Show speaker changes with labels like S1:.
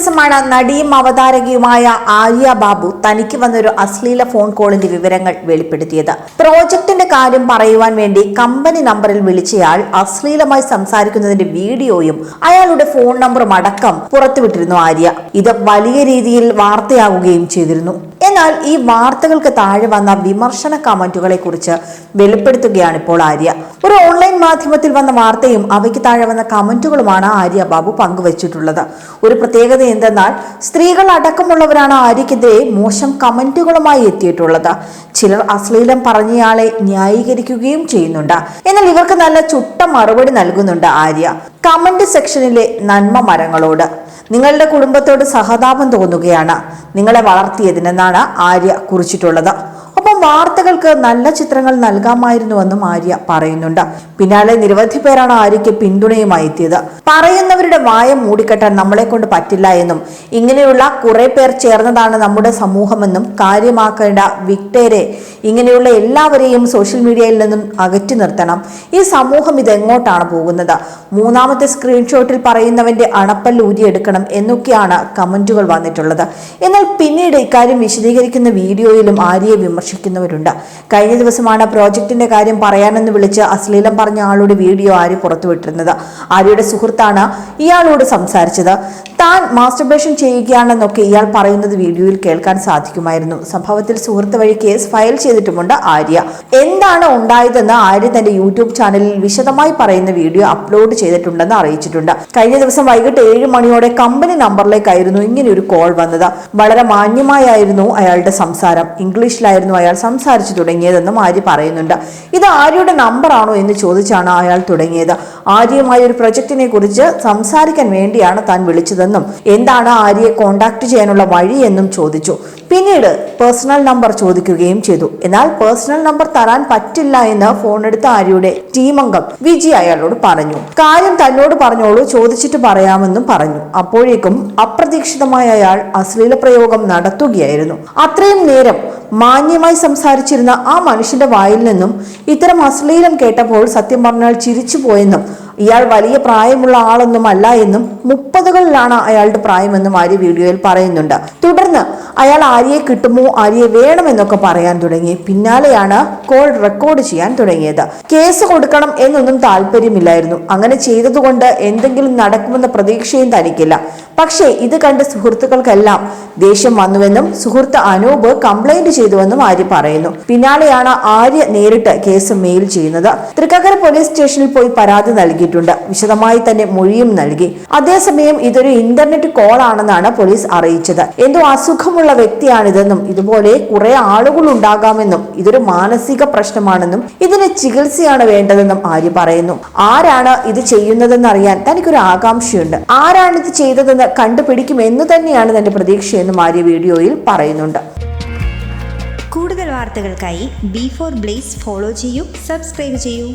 S1: ദിവസമാണ് നടിയും അവതാരകയുമായ ആര്യ ബാബു തനിക്ക് വന്നൊരു അശ്ലീല ഫോൺ കോളിന്റെ വിവരങ്ങൾ വെളിപ്പെടുത്തിയത്. പ്രോജക്ടിന്റെ കാര്യം പറയുവാൻ വേണ്ടി കമ്പനി നമ്പറിൽ വിളിച്ചയാൾ അശ്ലീലമായി സംസാരിക്കുന്നതിന്റെ വീഡിയോയും അയാളുടെ ഫോൺ നമ്പറും അടക്കം പുറത്തുവിട്ടിരുന്നു ആര്യ. ഇത് വലിയ രീതിയിൽ വാർത്തയാവുകയും ചെയ്തിരുന്നു. എന്നാൽ ഈ വാർത്തകൾക്ക് താഴെ വന്ന വിമർശന കമന്റുകളെ കുറിച്ച് വെളിപ്പെടുത്തുകയാണ് ഇപ്പോൾ ആര്യ. ഒരു ഓൺലൈൻ മാധ്യമത്തിൽ വന്ന വാർത്തയും അവയ്ക്ക് താഴെ വന്ന കമന്റുകളുമാണ് ആര്യ ബാബു പങ്കുവച്ചിട്ടുള്ളത്. ഒരു പ്രത്യേകത എന്തെന്നാൽ സ്ത്രീകൾ അടക്കമുള്ളവരാണ് ആര്യക്കെതിരെ മോശം കമന്റുകളുമായി എത്തിയിട്ടുള്ളത്. ചിലർ അശ്ലീലം പറഞ്ഞയാളെ ന്യായീകരിക്കുകയും ചെയ്യുന്നുണ്ട്. എന്നാൽ ഇവർക്ക് നല്ല ചുട്ട മറുപടി നൽകുന്നുണ്ട് ആര്യ. കമന്റ് സെക്ഷനിലെ നന്മ മരങ്ങളോട്. നിങ്ങളുടെ കുടുംബത്തോട് സഹതാപം തോന്നുകയാണ്. നിങ്ങളെ വളർത്തിയതിനെന്നാണ് ആര്യ കുറിച്ചിട്ടുള്ളത്. വാർത്തകൾക്ക് നല്ല ചിത്രങ്ങൾ നൽകാമായിരുന്നുവെന്നും ആര്യ പറയുന്നുണ്ട്. പിന്നാലെ നിരവധി പേരാണ് ആര്യയ്ക്ക് പിന്തുണയുമായി എത്തിയത്. പറയുന്നവരുടെ വായ മൂടിക്കെട്ടാൻ നമ്മളെ കൊണ്ട് പറ്റില്ല എന്നും ഇങ്ങനെയുള്ള കുറെ പേർ ചേർന്നതാണ് നമ്മുടെ സമൂഹമെന്നും കാര്യമാക്കേണ്ട വിക്ടേരെ ഇങ്ങനെയുള്ള എല്ലാവരെയും സോഷ്യൽ മീഡിയയിൽ നിന്നും അകറ്റി നിർത്തണം. ഈ സമൂഹം ഇതെങ്ങോട്ടാണ് പോകുന്നത്? മൂന്നാമത്തെ സ്ക്രീൻഷോട്ടിൽ പറയുന്നവന്റെ അണപ്പല്ല് ഊരിയെടുക്കണം എന്നൊക്കെയാണ് കമന്റുകൾ വന്നിട്ടുള്ളത്. എന്നാൽ പിന്നീട് ഇക്കാര്യം വിശദീകരിക്കുന്ന വീഡിയോയിലും ആര്യയെ വിമർശിക്കുന്നവരുണ്ട് കഴിഞ്ഞ ദിവസമാണ് പ്രോജക്റ്റിന്റെ കാര്യം പറയാനെന്ന് വിളിച്ച് അശ്ലീലം പറഞ്ഞ ആളുടെ വീഡിയോ ആര്യ പുറത്തുവിട്ടിരുന്നത്? ആര്യയുടെ സുഹൃത്താണ് ഇയാളോട് സംസാരിച്ചത്. താൻ മാസ്റ്റർബേഷൻ ചെയ്യുകയാണെന്നൊക്കെ ഇയാൾ പറയുന്നത് വീഡിയോയിൽ കേൾക്കാൻ സാധിക്കുമായിരുന്നു. സംഭവത്തിൽ സുഹൃത്ത് വഴി കേസ് ഫയൽ ചെയ്തിട്ടുമുണ്ട് ആര്യ. എന്താണ് ഉണ്ടായതെന്ന് ആര്യ തന്റെ യൂട്യൂബ് ചാനലിൽ വിശദമായി പറയുന്ന വീഡിയോ അപ്ലോഡ് ചെയ്തിട്ടുണ്ടെന്ന് അറിയിച്ചിട്ടുണ്ട്. കഴിഞ്ഞ ദിവസം വൈകിട്ട് ഏഴ് മണിയോടെ കമ്പനി നമ്പറിലേക്കായിരുന്നു ഇങ്ങനെ ഒരു കോൾ വന്നത്. വളരെ മാന്യമായായിരുന്നു അയാളുടെ സംസാരം. ഇംഗ്ലീഷിലായിരുന്നു അയാൾ സംസാരിച്ചു തുടങ്ങിയതെന്നും ആര്യ പറയുന്നുണ്ട്. ഇത് ആര്യയുടെ നമ്പറാണോ എന്ന് ചോദിച്ചാണ് അയാൾ തുടങ്ങിയത്. ആര്യയുമായി ഒരു പ്രൊജക്ടിനെ കുറിച്ച് സംസാരിക്കാൻ വേണ്ടിയാണ് താൻ വിളിച്ചതെന്നും എന്താണ് ആര്യയെ കോണ്ടാക്ട് ചെയ്യാനുള്ള വഴി എന്നും ചോദിച്ചു. പിന്നീട് പേഴ്സണൽ നമ്പർ ചോദിക്കുകയും ചെയ്തു. എന്നാൽ പേഴ്സണൽ നമ്പർ തരാൻ പറ്റില്ല എന്ന് ഫോൺ എടുത്ത ആര്യയുടെ ടീം അംഗം വിജി അയാളോട് പറഞ്ഞു. കാര്യം തന്നോട് പറഞ്ഞോളൂ ചോദിച്ചിട്ട് പറയാമെന്നും പറഞ്ഞു. അപ്പോഴേക്കും അപ്രതീക്ഷിതമായ അയാൾ അശ്ലീല പ്രയോഗം നടത്തുകയായിരുന്നു. അത്രയും നേരം മാന്യമായി സംസാരിച്ചിരുന്ന ആ മനുഷ്യന്റെ വായിൽ നിന്നും ഇത്തരം അശ്ലീലം കേട്ടപ്പോൾ സത്യം പറഞ്ഞാൽ ചിരിച്ചു പോയെന്നും ഇയാൾ വലിയ പ്രായമുള്ള ആളൊന്നും അല്ല എന്നും മുപ്പതുകളിലാണ് അയാളുടെ പ്രായമെന്നും ആര്യ വീഡിയോയിൽ പറയുന്നുണ്ട്. തുടർന്ന് അയാൾ ആര്യയെ കിട്ടുമോ? ആര്യയെ വേണമെന്നൊക്കെ പറയാൻ തുടങ്ങി. പിന്നാലെയാണ് കോൾ റെക്കോർഡ് ചെയ്യാൻ തുടങ്ങിയത്. കേസ് കൊടുക്കണം എന്നൊന്നും താല്പര്യമില്ലായിരുന്നു. അങ്ങനെ ചെയ്തതുകൊണ്ട് എന്തെങ്കിലും നടക്കുമെന്ന പ്രതീക്ഷയും തനിക്കില്ല. പക്ഷേ ഇത് കണ്ട് സുഹൃത്തുക്കൾക്കെല്ലാം ദേഷ്യം വന്നുവെന്നും സുഹൃത്ത് അനൂപ് കംപ്ലൈന്റ് ചെയ്തുവെന്നും ആര്യ പറയുന്നു. പിന്നാലെയാണ് ആര്യ നേരിട്ട് കേസ് മെയിൽ ചെയ്യുന്നത്. തൃക്കാക്കര പോലീസ് സ്റ്റേഷനിൽ പോയി പരാതി നൽകിയിട്ടുണ്ട്. വിശദമായി തന്നെ മൊഴിയും നൽകി. അതേസമയം ഇതൊരു ഇന്റർനെറ്റ് കോൾ ആണെന്നാണ് പോലീസ് അറിയിച്ചത്. എന്തോ അസുഖമുള്ള വ്യക്തിയാണിതെന്നും ഇതുപോലെ കുറെ ആളുകൾ ഉണ്ടാകാമെന്നും ഇതൊരു മാനസിക പ്രശ്നമാണെന്നും ഇതിന് ചികിത്സയാണ് വേണ്ടതെന്നും ആര്യ പറയുന്നു. ആരാണ് ഇത് ചെയ്യുന്നതെന്ന് അറിയാൻ തനിക്കൊരു ആകാംക്ഷയുണ്ട്. ആരാണ് ഇത് ചെയ്തതെന്ന് കണ്ടുപിടിക്കുമെന്ന് തന്നെയാണ് തന്റെ പ്രതീക്ഷയെന്നും ആര്യ വീഡിയോയിൽ പറയുന്നുണ്ട്.
S2: കൂടുതൽ വാർത്തകൾക്കായി ബി ഫോർ ബ്ലേസ് ഫോളോ ചെയ്യൂ സബ്സ്ക്രൈബ് ചെയ്യൂ.